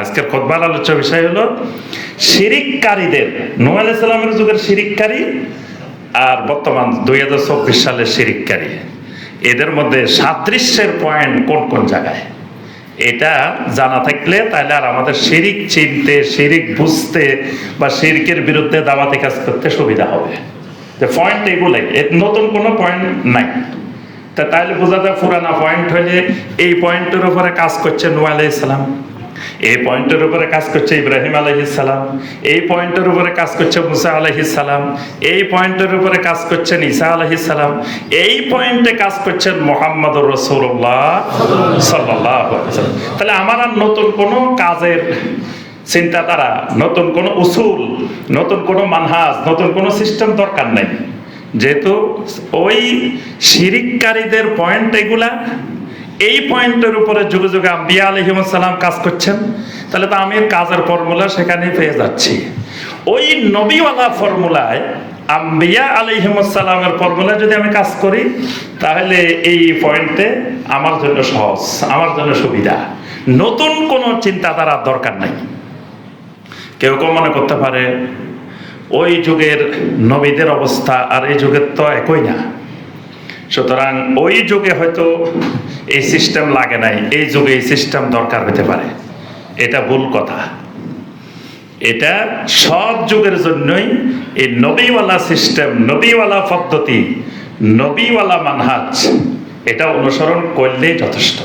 আজকের খোদবার আলোচ্য বিষয় হলো শিরিককারীদের, নূহ আলাইহিস যুগের শিরিককারী আর বর্তমান দুই হাজার চব্বিশ সালের শিরিককারী। এদের মধ্যে সাদৃশ্যের পয়েন্ট কোন কোন জায়গায়? এটা জানা থাকলে তাহলে আর আমাদের শিরিক চিনতে, শিরিক বুঝতে বা শিরিকের বিরুদ্ধে দাওয়াতি কাজ করতে সুবিধা হবে। যে পয়েন্ট এগুলোই। নতুন কোনো পয়েন্ট নাই। তা তাহলে বোঝা যায় পুরানা পয়েন্ট হলে এই পয়েন্টের উপরে কাজ করছে নূহ আলাইহিস সালাম। এই পয়েন্টের উপরে কাজ করছে ইব্রাহিম সালাম, এই পয়েন্টের উপরে কাজ করছে মুসা সালাম, এই পয়েন্টের উপরে কাজ করছেন ঈসা সালাম, এই পয়েন্টে কাজ করছেন মোহাম্মদ রসুল্লাহ সাল্লাহ তাহলে আমার আর নতুন কোনো কাজের চিন্তাধারা, নতুন কোনো উসুল, নতুন কোনো মানহাজ, নতুন কোনো সিস্টেম দরকার নেই। যেহেতু ওই শিরিককারীদের পয়েন্ট এগুলা এই পয়েন্টের উপরে যুগে যুগে আম্বিয়া আলহিমসাল্লাম কাজ করছেন। তাহলে তো আমি কাজের ফর্মুলা সেখানেই পেয়ে যাচ্ছি। ওই নবীওয়ালা ফর্মুলায় আম্বিয়া আলহিমসাল্লামের ফর্মুলায় যদি আমি কাজ করি, তাহলে এই পয়েন্টে আমার জন্য সহজ, আমার জন্য সুবিধা। নতুন কোনো চিন্তাধারার দরকার নাই। কেউ কেউ মনে করতে পারে, ওই যুগের নবীদের অবস্থা আর এই যুগের তো একই না। সুতরাং ওই যুগে হয়তো এই সিস্টেম লাগে নাই, এই যুগে এই সিস্টেম দরকার হতে পারে। এটা ভুল কথা। এটা সব যুগের জন্যই এই নবীওয়ালা সিস্টেম নবীওয়ালা পদ্ধতি, নবীওয়ালা মানহাজ, এটা অনুসরণ করলেই যথেষ্ট।